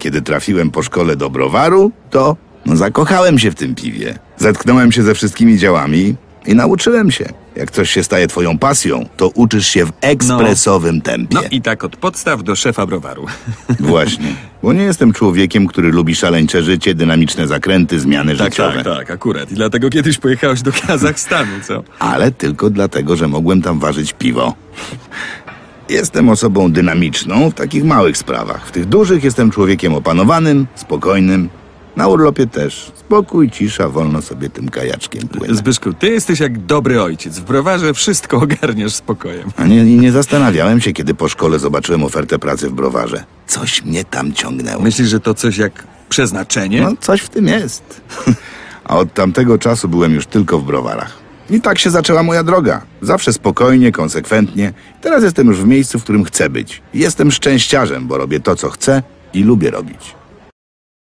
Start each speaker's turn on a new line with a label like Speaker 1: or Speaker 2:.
Speaker 1: Kiedy trafiłem po szkole do browaru, to no, zakochałem się w tym piwie. Zetknąłem się ze wszystkimi działami i nauczyłem się. Jak coś się staje twoją pasją, to uczysz się w ekspresowym tempie.
Speaker 2: No i tak od podstaw do szefa browaru.
Speaker 1: Właśnie. Bo nie jestem człowiekiem, który lubi szaleńcze życie, dynamiczne zakręty, zmiany
Speaker 2: Tak,
Speaker 1: życiowe.
Speaker 2: tak, tak, akurat. I dlatego kiedyś pojechałeś do Kazachstanu, co?
Speaker 1: ale tylko dlatego, że mogłem tam ważyć piwo. Jestem osobą dynamiczną w takich małych sprawach. W tych dużych jestem człowiekiem opanowanym, spokojnym. Na urlopie też. Spokój, cisza, wolno sobie tym kajaczkiem płynąć.
Speaker 2: Zbyszku, ty jesteś jak dobry ojciec. W browarze wszystko ogarniasz spokojem.
Speaker 1: A nie, nie zastanawiałem się, kiedy po szkole zobaczyłem ofertę pracy w browarze. Coś mnie tam ciągnęło.
Speaker 2: Myślisz, że to coś jak przeznaczenie?
Speaker 1: No, coś w tym jest. A od tamtego czasu byłem już tylko w browarach. I tak się zaczęła moja droga. Zawsze spokojnie, konsekwentnie. Teraz jestem już w miejscu, w którym chcę być. Jestem szczęściarzem, bo robię to, co chcę i lubię robić.